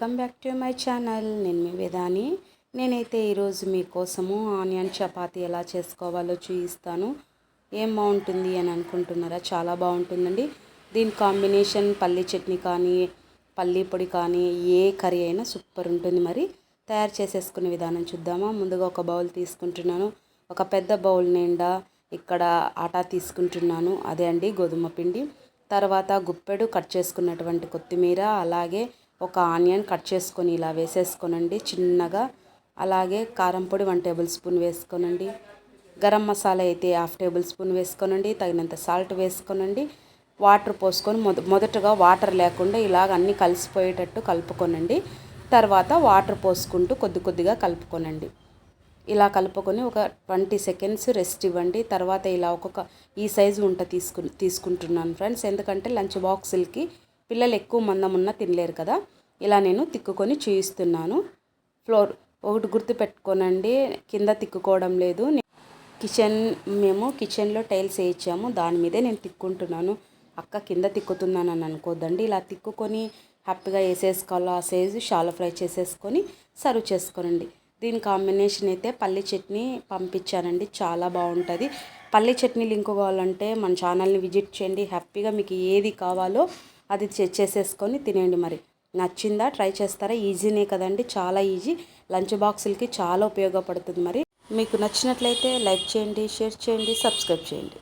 Welcome back to my channel. నేను మీ వేదాని. నేనైతే ఈరోజు మీకోసము ఆనియన్ చపాతీ ఎలా చేసుకోవాలో చూపిస్తాను ఏం బాగుంటుంది అని అనుకుంటున్నారా? చాలా బాగుంటుందండి. దీని కాంబినేషన్ పల్లీ చట్నీ కానీ పల్లీ పొడి కానీ ఏ కర్రీ అయినా సూపర్ ఉంటుంది మరి. తయారు చేసేసుకునే విధానం చూద్దామా? ముందుగా ఒక బౌల్ తీసుకుంటున్నాను. ఒక పెద్ద బౌల్ నిండా ఇక్కడ ఆటా తీసుకుంటున్నాను. అదే అండి గోధుమ పిండి. తర్వాత గుప్పెడు కట్ చేసుకున్నటువంటి కొత్తిమీర అలాగే ఒక ఆనియన్ కట్ చేసుకొని ఇలా వేసేసుకోనండి చిన్నగా. అలాగే కారం పొడి వన్ టేబుల్ స్పూన్ వేసుకోనండి. గరం మసాలా అయితే హాఫ్ టేబుల్ స్పూన్ వేసుకోనండి. తగినంత సాల్ట్ వేసుకోనండి. వాటర్ పోసుకొని మొదటగా వాటర్ లేకుండా ఇలాగ అన్నీ కలిసిపోయేటట్టు కలుపుకోనండి. తర్వాత వాటర్ పోసుకుంటూ కొద్ది కొద్దిగా కలుపుకోనండి. ఇలా కలుపుకొని ఒక ట్వంటీ సెకండ్స్ రెస్ట్ ఇవ్వండి. తర్వాత ఇలా ఒక్కొక్క ఈ సైజు ఉంట తీసుకు తీసుకుంటున్నాను ఫ్రెండ్స్. ఎందుకంటే లంచ్ బాక్సులకి పిల్లలు ఎక్కువ మందం ఉన్న తినలేరు కదా. ఇలా నేను తిక్కుకొని చూయిస్తున్నాను. ఫ్లోర్ ఒకటి గుర్తు పెట్టుకోనండి. కింద తిక్కుకోవడం లేదు. కిచెన్ మేము కిచెన్లో టైల్స్ వేయించాము. దాని మీదే నేను తిక్కుంటున్నాను. అక్క కింద తిక్కుతున్నాను అని అనుకోద్దండి. ఇలా తిక్కుకొని హ్యాపీగా వేసేసుకోవాలో ఆ సైజు షాలో ఫ్రై చేసేసుకొని సర్వ్ చేసుకోనండి. దీని కాంబినేషన్ అయితే పల్లి చట్నీ పంపించానండి. చాలా బాగుంటుంది. పల్లి చట్నీ లింక్ కావాలంటే మన ఛానల్ని విజిట్ చేయండి. హ్యాపీగా మీకు ఏది కావాలో అది చేసేసుకొని తినేయండి మరి. నచ్చిందా? ట్రై చేస్తారా? ఈజీనే కదండి. చాలా ఈజీ. లంచ్ బాక్సులకి చాలా ఉపయోగపడుతుంది మరి. మీకు నచ్చినట్లయితే లైక్ చేయండి షేర్ చేయండి సబ్స్క్రైబ్ చేయండి.